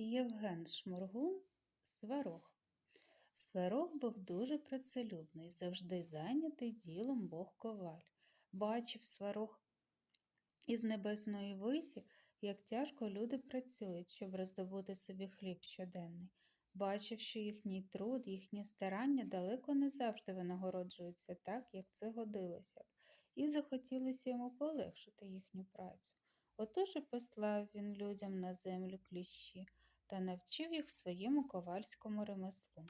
Євген Шморгун Сварог. Сварог був дуже працелюбний, завжди зайнятий ділом Бог коваль. Бачив сварог із небесної висі, як тяжко люди працюють, щоб роздобути собі хліб щоденний. Бачив, що їхній труд, їхні старання далеко не завжди винагороджуються так, як це годилося б, і захотілося йому полегшити їхню працю. Отож і послав він людям на землю кліщі та навчив їх своєму ковальському ремеслу.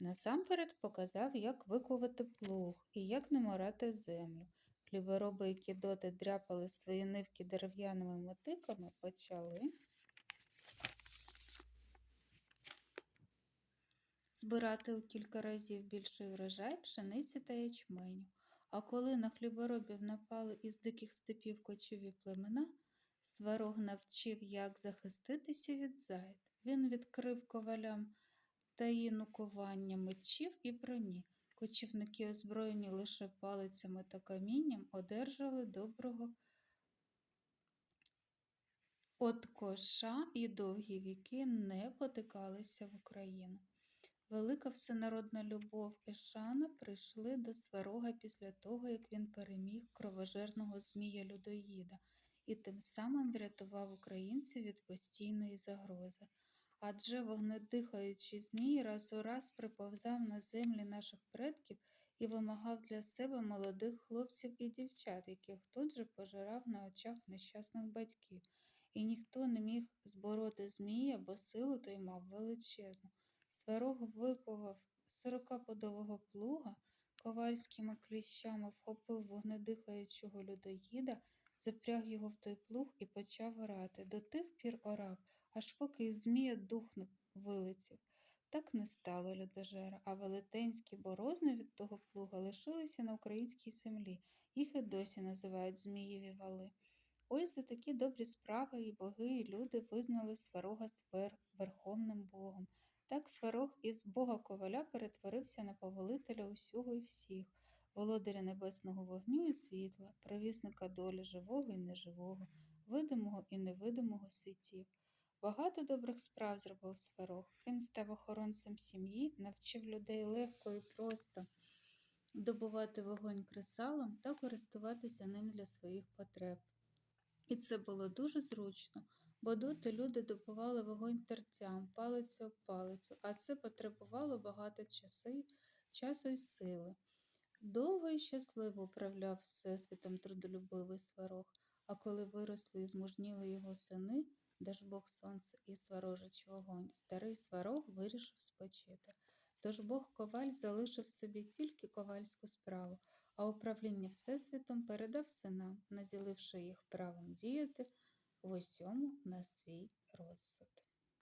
Насамперед показав, як викувати плуг і як не землю. Хлібороби, які доти дряпали свої нивки дерев'яними мотиками, почали збирати у кілька разів більший врожай пшениці та ячменю. А коли на хліборобів напали із диких степів кочові племена, Сварог навчив, як захиститися від зайд. Він відкрив ковалям таїну кування мечів і броні. Кочівники, озброєні лише палицями та камінням, одержали доброго от коша і довгі віки не потикалися в Україну. Велика всенародна любов і шана прийшли до сварога після того, як він переміг кровожерного змія Людоїда і тим самим врятував українців від постійної загрози. Адже вогнедихаючий змій раз у раз приповзав на землі наших предків і вимагав для себе молодих хлопців і дівчат, яких тут же пожирав на очах нещасних батьків, і ніхто не міг збороти змія, бо силу той мав величезну. Сварог виковав сорокаподового плуга, ковальськими кліщами вхопив вогнедихаючого людоїда, запряг його в той плуг і почав орати. До тих пір орав, аж поки із змія дух вилетів. Так не стало людожера, а велетенські борозни від того плуга лишилися на українській землі. Їх і досі називають Змієві вали. Ось за такі добрі справи і боги, і люди визнали сварога свер верховним Богом. Так сварог із Бога коваля перетворився на повелителя усього і всіх, володаря небесного вогню і світла, провісника долі живого і неживого, видимого і невидимого світів. Багато добрих справ зробив сварог. Він став охоронцем сім'ї, навчив людей легко і просто добувати вогонь кресалом та користуватися ним для своїх потреб. І це було дуже зручно, бо доти люди добували вогонь терцям, палицю об палицю, а це потребувало багато часи, часу і сили. Довго і щасливо управляв всесвітом трудолюбивий сварог, а коли виросли і змужніли його сини, Дажбог сонце і сварожич вогонь, старий сварог вирішив спочити. Тож Бог коваль залишив собі тільки ковальську справу, а управління Всесвітом передав синам, наділивши їх правом діяти в усьому на свій розсуд.